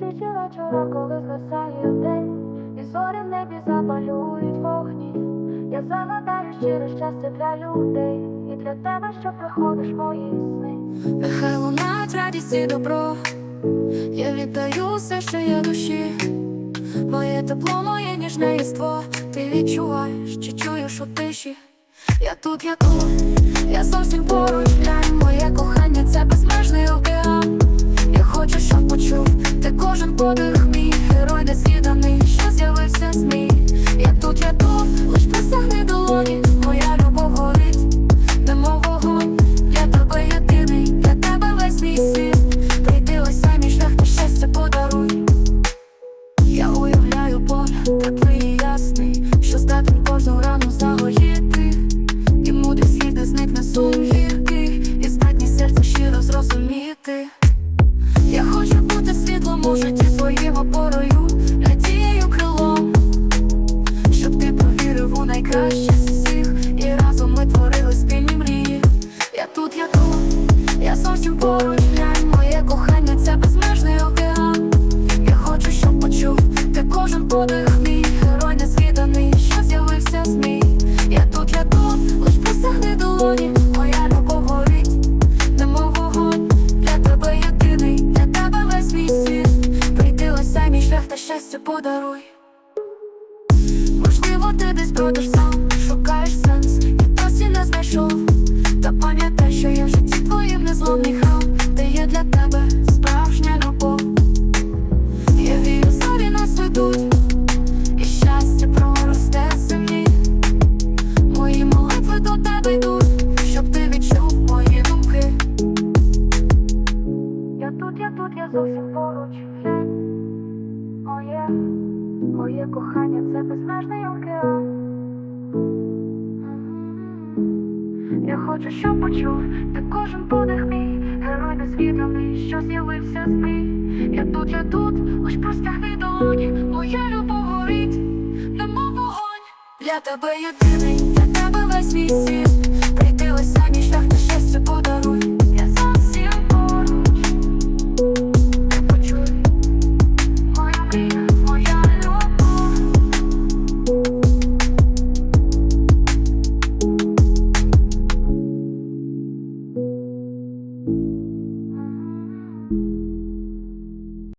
тиші вечора, коли згасає день, і зорі в небі запалюють вогні. Я загадаю щире щастя для людей, і для тебе, що приходиш мої сни. Нехай лунають радість і добро. Я віддаю все, що є душі. Моє тепло, моє ніжне єство. Ти відчуваєш, чи чуєш у тиші. Я тут, я тут, я зовсім поруч подих мій герой незвіданий, що з'явився змій. Подих мій герой незвіданий, що з'явився змій. Я тут, я тут, лиш присягни долоні, моя любов горить, немов вогонь. Для тебе єдиний, для тебе весь мій світ. Прийдилося мій шлях та щастя подаруй. Можливо, ти десь бродиш сам, шукаєш сенс, я зовсім поруч. Моє, моє кохання це безмежний океан. Я хочу, щоб почув ти кожен подих мій, герой незвіданий, що з'явився змій. Я тут, я тут, лиш простягни долоні, моя любов горить, немов вогонь. Для тебе єдиний, для тебе весь мій світ.